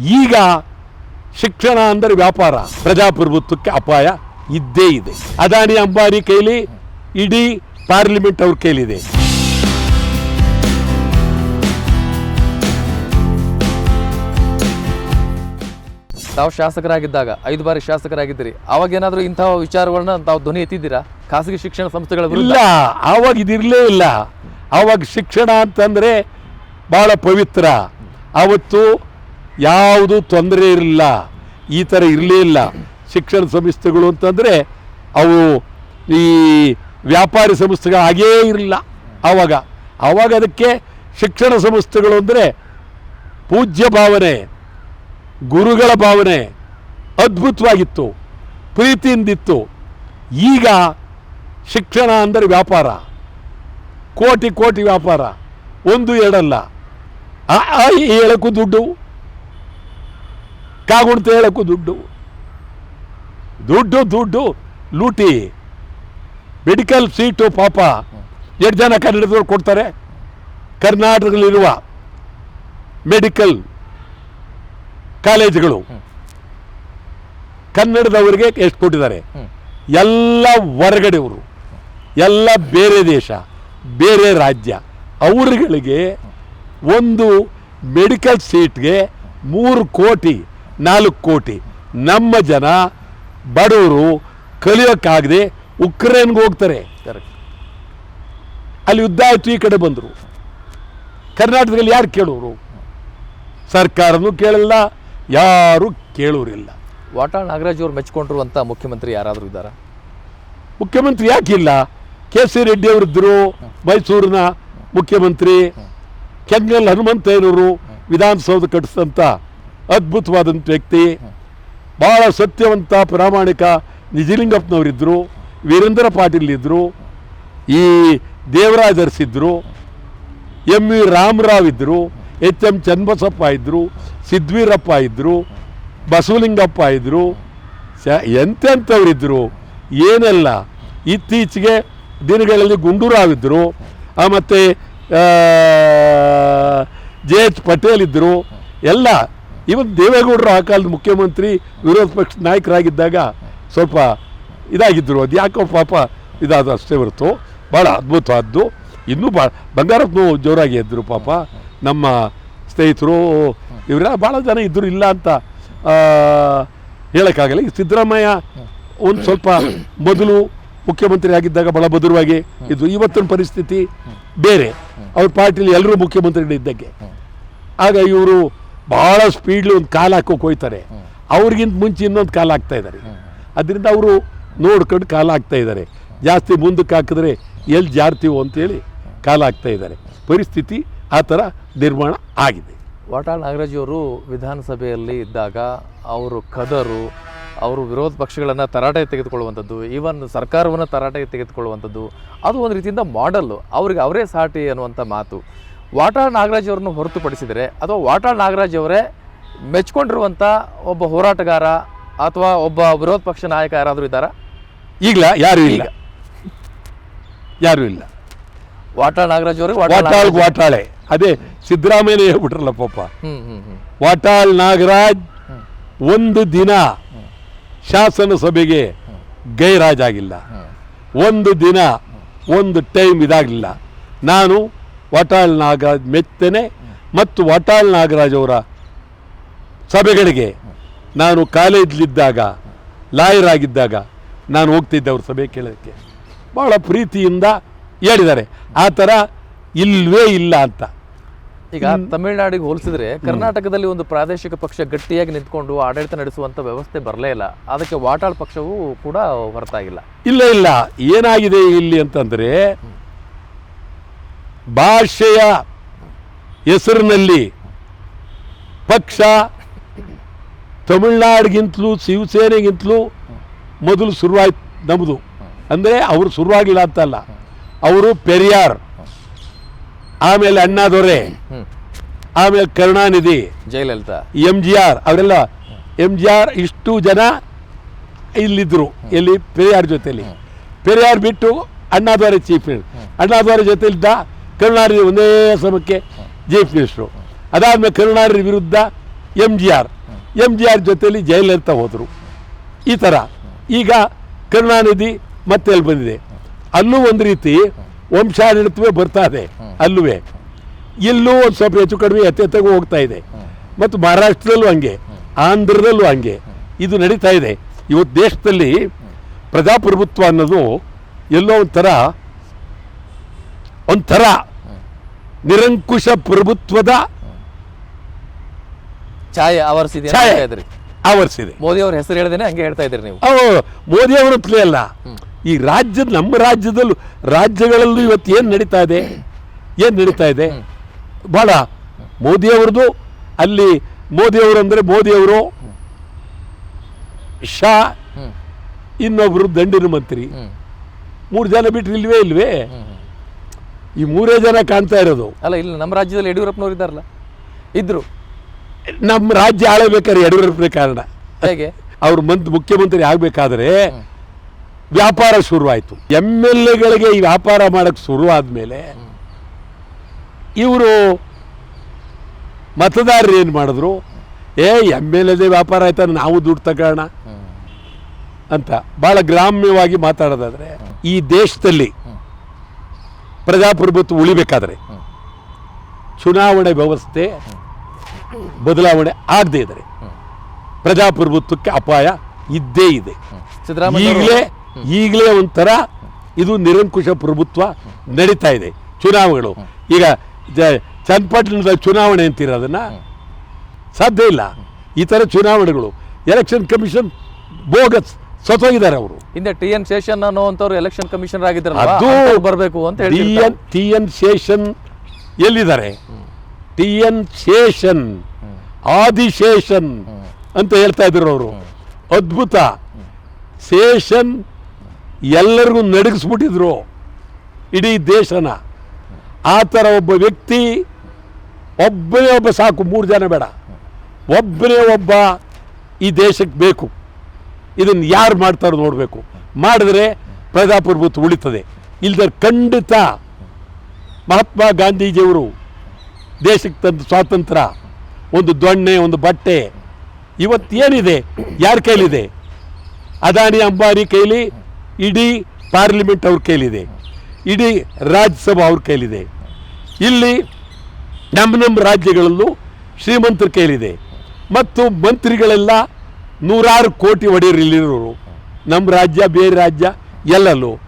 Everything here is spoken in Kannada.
ಈಗ ಶಿಕ್ಷಣ ಅಂದರೆ ವ್ಯಾಪಾರ ಪ್ರಜಾಪ್ರಭುತ್ವಕ್ಕೆ ಅಪಾಯ ಇದ್ದೇ ಇದೆ. ಅದಾನಿ ಅಂಬಾನಿ ಕೈಲಿ ಇಡೀ ಪಾರ್ಲಿಮೆಂಟ್ ಅವ್ರ ಕೈಲಿದೆ. ತಾವು ಶಾಸಕರಾಗಿದ್ದಾಗ ಐದು ಬಾರಿ ಶಾಸಕರಾಗಿದ್ದೀರಿ. ಅವಾಗ ಏನಾದರೂ ಇಂತಹ ವಿಚಾರಗಳನ್ನ ತಾವು ಧ್ವನಿ ಎತ್ತಿದ್ದೀರಾ? ಖಾಸಗಿ ಶಿಕ್ಷಣ ಸಂಸ್ಥೆಗಳ ವಿರುದ್ಧ? ಇಲ್ಲ ಆವಾಗ ಇದಿರಲೇ ಇಲ್ಲ. ಆವಾಗ ಶಿಕ್ಷಣ ಅಂತಂದರೆ ಭಾಳ ಪವಿತ್ರ. ಆವತ್ತು ಯಾವುದು ತೊಂದರೆ ಇರಲಿಲ್ಲ, ಈ ಥರ ಇರಲೇ ಇಲ್ಲ. ಶಿಕ್ಷಣ ಸಂಸ್ಥೆಗಳು ಅಂತಂದರೆ ಅವು ಈ ವ್ಯಾಪಾರಿ ಸಂಸ್ಥೆಗಳು ಹಾಗೇ ಇರಲಿಲ್ಲ ಆವಾಗ. ಆವಾಗ ಅದಕ್ಕೆ ಶಿಕ್ಷಣ ಸಂಸ್ಥೆಗಳು ಅಂದರೆ ಪೂಜ್ಯ ಭಾವನೆ, ಗುರುಗಳ ಭಾವನೆ ಅದ್ಭುತವಾಗಿತ್ತು, ಪ್ರೀತಿಯಿಂದಿತ್ತು. ಈಗ ಶಿಕ್ಷಣ ಅಂದರೆ ವ್ಯಾಪಾರ, ಕೋಟಿ ಕೋಟಿ ವ್ಯಾಪಾರ. ಒಂದು ಎರಡಲ್ಲ. ಹೇಳಕ್ಕೂ ದುಡ್ಡು. ಕಾಗುಣ್ತ ಹೇಳೋಕ್ಕೂ ದುಡ್ಡು. ದುಡ್ಡು ದುಡ್ಡು, ಲೂಟಿ. ಮೆಡಿಕಲ್ ಸೀಟು ಪಾಪ. ಎಷ್ಟು ಜನ ಕನ್ನಡದವ್ರು ಕೊಡ್ತಾರೆ? ಕರ್ನಾಟಕದಲ್ಲಿರುವ ಮೆಡಿಕಲ್ ಕಾಲೇಜುಗಳು. ಕನ್ನಡದವರಿಗೆ ಎಷ್ಟು ಕೊಟ್ಟಿದ್ದಾರೆ. ಎಲ್ಲ ಹೊರಗಡೆಯವರು ಎಲ್ಲ ಬೇರೆ ದೇಶ, ಬೇರೆ ರಾಜ್ಯ. ಅವರುಗಳಿಗೆ ಒಂದು ಮೆಡಿಕಲ್ ಸೀಟ್ಗೆ ಮೂರು ಕೋಟಿ ನಾಲ್ಕು ಕೋಟಿ. ನಮ್ಮ ಜನ ಬಡವರು ಕಲಿಯೋಕ್ಕಾಗದೆ ಉಕ್ರೇನ್ಗೆ ಹೋಗ್ತಾರೆ. ಅಲ್ಲಿ ಯುದ್ಧ ಆಯಿತು ಈ ಕಡೆ ಬಂದರು. ಕರ್ನಾಟಕದಲ್ಲಿ ಯಾರು ಕೇಳೋರು? ಸರ್ಕಾರನೂ ಕೇಳಲ್ಲ ಯಾರು ಕೇಳೋರಿಲ್ಲ. ವಾಟಾಳ್ ನಾಗರಾಜ್ ಅವರು ಮೆಚ್ಕೊಂಡಿರುವಂತ ಮುಖ್ಯಮಂತ್ರಿ ಯಾರಾದರೂ ಇದ್ದಾರಾ? ಮುಖ್ಯಮಂತ್ರಿ ಯಾಕಿಲ್ಲ ಕೆ ಸಿ ರೆಡ್ಡಿ ಅವರಿದ್ದರು ಮೈಸೂರಿನ ಮುಖ್ಯಮಂತ್ರಿ ಕೆಂಗಲ್ ಹನುಮಂತಯ್ಯನವರು ವಿಧಾನಸೌಧ ಕಟ್ಟಿಸಿದಂಥ ಅದ್ಭುತವಾದಂಥ ವ್ಯಕ್ತಿ ಭಾಳ ಸತ್ಯವಂತ, ಪ್ರಾಮಾಣಿಕ ನಿಜಲಿಂಗಪ್ಪನವರಿದ್ದರು ವೀರೇಂದ್ರ ಪಾಟೀಲ್ ಇದ್ದರು ಈ ದೇವರಾಜ್ ಅರಸಿದ್ರು ಎಂ ವಿ ರಾಮರಾವ್ ಇದ್ದರು ಎಚ್ ಎಂ ಚನ್ನಬಸಪ್ಪ ಇದ್ದರು ಸಿದ್ವೀರಪ್ಪ ಇದ್ದರು ಬಸವಲಿಂಗಪ್ಪ ಇದ್ದರು ಸ ಎಂತೆಂಥವ್ರಿದ್ದರು ಏನೆಲ್ಲ ಇತ್ತೀಚೆಗೆ ದಿನಗಳಲ್ಲಿ ಗುಂಡೂರಾವ್ ಇದ್ದರು ಮತ್ತು ಜೆ ಎಚ್ ಪಟೇಲ್ ಇದ್ದರು ಎಲ್ಲ ಇವತ್ತು ದೇವೇಗೌಡರು ಆ ಕಾಲದ ಮುಖ್ಯಮಂತ್ರಿ, ವಿರೋಧ ಪಕ್ಷ ನಾಯಕರಾಗಿದ್ದಾಗ ಸ್ವಲ್ಪ ಇದಾಗಿದ್ದರು ಅದು ಯಾಕೋ ಪಾಪ ಇದಾದ ಅಷ್ಟೇ ಹೊರತು. ಭಾಳ ಅದ್ಭುತವಾದ್ದು ಇನ್ನೂ ಭಾಳ ಬಂಗಾರಪ್ಪನು ಜೋರಾಗಿ ಇದ್ದರು ಪಾಪ. ನಮ್ಮ ಸ್ನೇಹಿತರು, ಇವರೆಲ್ಲ ಭಾಳ ಜನ ಇದ್ದರು ಇಲ್ಲ ಅಂತ ಹೇಳೋಕ್ಕಾಗಲ್ಲ. ಈ ಸಿದ್ದರಾಮಯ್ಯ ಒಂದು ಸ್ವಲ್ಪ ಮೊದಲು ಮುಖ್ಯಮಂತ್ರಿ ಆಗಿದ್ದಾಗ ಭಾಳ ಭದ್ರವಾಗಿ ಇದು ಇವತ್ತಿನ ಪರಿಸ್ಥಿತಿ ಬೇರೆ. ಅವ್ರ ಪಾರ್ಟಿಲಿ ಎಲ್ಲರೂ ಮುಖ್ಯಮಂತ್ರಿಗಳಿದ್ದಕ್ಕೆ. ಆಗ ಇವರು ಭಾಳ ಸ್ಪೀಡ್ಲಿ ಒಂದು ಕಾಲು ಹಾಕೋಕೆ ಹೋಗ್ತಾರೆ ಅವ್ರಿಗಿಂತ ಮುಂಚೆ ಇನ್ನೊಂದು ಕಾಲು ಹಾಕ್ತಾ ಇದ್ದಾರೆ. ಅದರಿಂದ ಅವರು ನೋಡ್ಕೊಂಡು ಕಾಲು ಹಾಕ್ತಾ ಇದ್ದಾರೆ. ಜಾಸ್ತಿ ಮುಂದಕ್ಕೆ ಹಾಕಿದ್ರೆ ಎಲ್ಲಿ ಜಾರ್ತೀವೋ ಅಂತೇಳಿ ಕಾಲು ಹಾಕ್ತಾ ಇದ್ದಾರೆ. ಪರಿಸ್ಥಿತಿ ಆ ಥರ ನಿರ್ಮಾಣ ಆಗಿದೆ. ವಾಟಾ ನಾಗರಾಜ್ ಅವರು ವಿಧಾನಸಭೆಯಲ್ಲಿ ಇದ್ದಾಗ ಅವರು ಕದರು, ಅವರು ವಿರೋಧ ಪಕ್ಷಗಳನ್ನು ತರಾಟೆ ತೆಗೆದುಕೊಳ್ಳುವಂಥದ್ದು, ಈವನ್ ಸರ್ಕಾರವನ್ನು ತರಾಟೆಗೆ ತೆಗೆದುಕೊಳ್ಳುವಂಥದ್ದು, ಅದು ಒಂದು ರೀತಿಯಿಂದ ಮಾಡೆಲ್ಲು ಅವ್ರಿಗೆ ಅವರೇ ಸಾಟಿ ಅನ್ನುವಂಥ ಮಾತು. ವಾಟಾಳ್ ನಾಗರಾಜ್ ಅವ್ರನ್ನು ಹೊರತುಪಡಿಸಿದರೆ ಅಥವಾ ವಾಟಾಳ್ ನಾಗರಾಜ್ ಅವರೇ ಮೆಚ್ಕೊಂಡಿರುವಂಥ ಒಬ್ಬ ಹೋರಾಟಗಾರ ಅಥವಾ ಒಬ್ಬ ವಿರೋಧ ಪಕ್ಷ ನಾಯಕ ಯಾರಾದರೂ ಇದ್ದಾರಾ? ಈಗಲ? ಯಾರು ಇಲ್ಲ. ಯಾರು ಇಲ್ಲ. ವಾಟಾಳ್ ನಾಗರಾಜ್ ಅವರು ವಾಟಾಳ್ ವಾಟಾಳ್ ಅದೇ ಸಿದ್ದರಾಮಯ್ಯ ಹೇಳ್ಬಿಟ್ರಲ್ಲ ಪಾಪ. ವಾಟಾಳ್ ನಾಗರಾಜ್ ಒಂದು ದಿನ ಶಾಸನ ಸಭೆಗೆ ಗೈರಾಜಾಗಿಲ್ಲ. ಒಂದು ದಿನ ಒಂದು ಟೈಮ್ ಇದಾಗಲಿಲ್ಲ. ನಾನು ವಾಟಾಳ್ ನಾಗರಾಜ್ ಮೆತ್ತನೆ ಮತ್ತು ವಾಟಾಳ್ ನಾಗರಾಜ್ ಅವರ ಸಭೆಗಳಿಗೆ ನಾನು ಕಾಲೇಜ್ಲಿದ್ದಾಗ ಲಾಯರ್ ಆಗಿದ್ದಾಗ ನಾನು ಹೋಗ್ತಿದ್ದೆ ಅವ್ರ ಸಭೆ ಕೇಳೋದಕ್ಕೆ. ಭಾಳ ಪ್ರೀತಿಯಿಂದ ಹೇಳಿದ್ದಾರೆ. ಆ ಥರ ಇಲ್ವೇ ಇಲ್ಲ ಅಂತ. ಈಗ ತಮಿಳುನಾಡಿಗೆ ಹೋಲಿಸಿದ್ರೆ ಕರ್ನಾಟಕದಲ್ಲಿ ಒಂದು ಪ್ರಾದೇಶಿಕ ಪಕ್ಷ ಗಟ್ಟಿಯಾಗಿ ನಿಂತ್ಕೊಂಡು ಆಡಳಿತ ನಡೆಸುವಂಥ ವ್ಯವಸ್ಥೆ ಬರಲೇ ಇಲ್ಲ. ಅದಕ್ಕೆ ವಾಟಾಳ್ ಪಕ್ಷವೂ ಕೂಡ ಹೊರತಾಗಿಲ್ಲ. ಇಲ್ಲ ಇಲ್ಲ. ಏನಾಗಿದೆ ಇಲ್ಲಿ ಅಂತಂದರೆ ಭಾಷೆಯ ಹೆಸರಿನಲ್ಲಿ ಪಕ್ಷ ತಮಿಳ್ನಾಡಿಗಿಂತಲೂ ಶಿವಸೇನೆಗಿಂತಲೂ ಮೊದಲು ಶುರುವಾಯ್ತು ನಮ್ಮದು ಅಂದರೆ ಅವರು ಶುರುವಾಗಿಲ್ಲ ಅಂತಲ್ಲ. ಅವರು ಪೆರಿಯಾರ್ ಆಮೇಲೆ ಅಣ್ಣಾದೊರೆ ಆಮೇಲೆ Karunanidhi Jayalalitha. M G R ಅವರೆಲ್ಲ ಎಂ ಜಿ ಆರ್ ಇಷ್ಟು ಜನ ಇಲ್ಲಿದ್ದರು ಎಲ್ಲಿ ಪೆರಿಯಾರ್ ಜೊತೆಯಲ್ಲಿ ಪೆರಿಯಾರ್ ಬಿಟ್ಟು ಅಣ್ಣಾದ್ವಾರೆ ಚೀಫ್ ಅಣ್ಣಾದ್ವಾರೆ ಜೊತೆಲಿದ್ದ ಕರುಣಾನಿಧಿ ಒಂದೇ ಸಮಕ್ಕೆ ಚೀಫ್ ಮಿನಿಸ್ಟ್ರು ಅದಾದ್ಮೇಲೆ ಕರುಣಾನಿಧಿ ವಿರುದ್ಧ M G R M G R ಜೊತೆಯಲ್ಲಿ ಜಯಲಲಿತಾ ಹೋದರು. ಈ ಥರ ಈಗ ಕರುಣಾನಿಧಿ ಮತ್ತೆ ಅಲ್ಲಿ ಬಂದಿದೆ. ಅಲ್ಲೂ ಒಂದು ರೀತಿ ವಂಶಾಡಳಿತವೇ ಬರ್ತಾ ಇದೆ ಅಲ್ಲೂ ಇಲ್ಲೂ ಒಂದು ಸ್ವಲ್ಪ ಹೆಚ್ಚು ಕಡಿಮೆ ಎತ್ತೆತ್ತಗೂ ಹೋಗ್ತಾ ಇದೆ. ಮತ್ತು ಮಹಾರಾಷ್ಟ್ರದಲ್ಲೂ ಹಂಗೆ, ಆಂಧ್ರದಲ್ಲೂ ಹಂಗೆ ಇದು ನಡೀತಾ ಇದೆ. ಇವತ್ತು ದೇಶದಲ್ಲಿ ಪ್ರಜಾಪ್ರಭುತ್ವ ಅನ್ನೋದು ಎಲ್ಲೋ ಒಂಥರ ಒಂಥರ ನಿರಂಕುಶ ಪ್ರಭುತ್ವದ ಛಾಯೆ ಆವರಿಸಿದೆ ಛಾಯೆ ಇದ್ರಿ. ಆವರಿಸಿದೆ. ಮೋದಿ ಅವರ ಹೆಸರು ಹೇಳ್ದೇನೆ ಹಂಗೆ ಹೇಳ್ತಾ ಇದ್ರಿ ನೀವು. ಓ ಮೋದಿ ಅವರತ್ಲೇ ಅಲ್ಲ ಈ ರಾಜ್ಯದ ನಮ್ಮ ರಾಜ್ಯದಲ್ಲೂ ರಾಜ್ಯಗಳಲ್ಲೂ ಇವತ್ತು ಏನು ನಡೀತಾ ಇದೆ? ಏನು ನಡೀತಾ ಇದೆ? ಭಾಳ ಮೋದಿಯವ್ರದ್ದು ಅಲ್ಲಿ ಮೋದಿಯವರು ಅಂದರೆ ಮೋದಿಯವರು ಶಾ ಇನ್ನೊಬ್ರು ದಂಡಿನ ಮಂತ್ರಿ. ಮೂರು ಜನ ಬಿಟ್ಟರೆ ಇಲ್ವೇ ಇಲ್ವೇ. ಈ ಮೂರೇ ಜನ ಕಾಣ್ತಾ ಇರೋದು. ಅಲ್ಲ ಇಲ್ಲಿ ನಮ್ಮ ರಾಜ್ಯದಲ್ಲಿ ಯಡಿಯೂರಪ್ಪನವ್ರು ಇದ್ದಾರಲ್ಲ? ಇದ್ರು. ನಮ್ಮ ರಾಜ್ಯ ಆಳಬೇಕಾದ್ರೆ ಯಡಿಯೂರಪ್ಪನೇ ಕಾರಣ. ಹೇಗೆ? ಅವ್ರು ಮಂತ್ ಮುಖ್ಯಮಂತ್ರಿ ಆಗಬೇಕಾದ್ರೆ ವ್ಯಾಪಾರ ಶುರುವಾಯಿತು. ಎಂ ಎಲ್ ಎಗಳಿಗೆ ಈ ವ್ಯಾಪಾರ ಮಾಡಕ್ ಶುರು ಆದ್ಮೇಲೆ ಇವರು ಮತದಾರರು ಏನು ಮಾಡಿದ್ರು? ಏ ಎಂ ಎಲ್ ಎದೇ ವ್ಯಾಪಾರ ಆಯ್ತಾ ನಾವು ದುಡ್ಡು ತಗೋಣ ಅಂತ. ಭಾಳ ಗ್ರಾಮ್ಯವಾಗಿ ಮಾತಾಡೋದಾದ್ರೆ ಈ ದೇಶದಲ್ಲಿ ಪ್ರಜಾಪ್ರಭುತ್ವ ಉಳಿಬೇಕಾದ್ರೆ. ಚುನಾವಣೆ ವ್ಯವಸ್ಥೆ ಬದಲಾವಣೆ ಆಗದೇ ಇದ್ರೆ ಪ್ರಜಾಪ್ರಭುತ್ವಕ್ಕೆ ಅಪಾಯ ಇದ್ದೇ ಇದೆ. ಈಗಲೇ ಈಗಲೇ ಒಂಥರ ಇದು ನಿರಂಕುಶ ಪ್ರಭುತ್ವ ನಡೀತಾ ಇದೆ ಚುನಾವಣೆಗಳು. ಈಗ ಚನ್ನಪಟ್ಟಣದ ಚುನಾವಣೆ ಅಂತೀರ ಅದನ್ನ? ಸಾಧ್ಯ ಇಲ್ಲ. ಈ ಥರ ಚುನಾವಣೆಗಳು. ಎಲೆಕ್ಷನ್ ಕಮಿಷನ್ ಬೋಗಸ್ ಸತ್ತೋಗಿದ್ದಾರೆ ಅವರು. ಹಿಂದೆ ಟಿ ಎನ್ ಶೇಷನ್ ಅನ್ನೋವಂಥವ್ರು ಎಲೆಕ್ಷನ್ ಕಮಿಷನರ್ ಆಗಿದ್ದಾರೆ ಅದು ಬರಬೇಕು ಅಂತ T. N T N Seshan ಎಲ್ಲಿದ್ದಾರೆ? ಟಿ ಎನ್ ಶೇಷನ್ ಆದಿಶೇಷನ್ ಅಂತ ಹೇಳ್ತಾ ಇದ್ರು ಅವರು. ಅದ್ಭುತ. ಶೇಷನ್ ಎಲ್ಲರಿಗೂ ನಡಗಿಸ್ಬಿಟ್ಟಿದ್ರು ಇಡೀ ದೇಶನ. ಆ ಥರ ಒಬ್ಬ ವ್ಯಕ್ತಿ ಒಬ್ಬನೇ ಒಬ್ಬ ಸಾಕು ಮೂರು ಜನ ಬೇಡ. ಒಬ್ಬನೇ ಒಬ್ಬ ಈ ದೇಶಕ್ಕೆ ಬೇಕು. ಇದನ್ನು ಯಾರು ಮಾಡ್ತಾರೋ ನೋಡಬೇಕು. ಮಾಡಿದ್ರೆ ಪ್ರಜಾಪ್ರಭುತ್ವ ಉಳಿತದೆ. ಇಲ್ಲದ ಖಂಡಿತ ಮಹಾತ್ಮ ಗಾಂಧೀಜಿಯವರು ದೇಶಕ್ಕೆ ತಂದ ಸ್ವಾತಂತ್ರ್ಯ, ಒಂದು ದೊಣ್ಣೆ, ಒಂದು ಬಟ್ಟೆ ಇವತ್ತೇನಿದೆ ಯಾರ ಕೈಲಿದೆ? ಅದಾನಿ ಅಂಬಾನಿ ಕೈಲಿ, ಇಡೀ ಪಾರ್ಲಿಮೆಂಟ್ ಅವ್ರ ಕೈಲಿದೆ. ಇಡೀ ರಾಜ್ಯಸಭಾ ಅವ್ರ ಕೈಲಿದೆ. ಇಲ್ಲಿ ನಮ್ಮ ನಮ್ಮ ರಾಜ್ಯಗಳಲ್ಲೂ ಶ್ರೀಮಂತರ ಕೈಲಿದೆ. ಮತ್ತು ಮಂತ್ರಿಗಳೆಲ್ಲ ನೂರಾರು ಕೋಟಿ ಒಡೆಯರು ಇಲ್ಲಿರೋರು. ನಮ್ಮ ರಾಜ್ಯ ಬೇರೆ ರಾಜ್ಯ ಎಲ್ಲಲ್ಲೂ.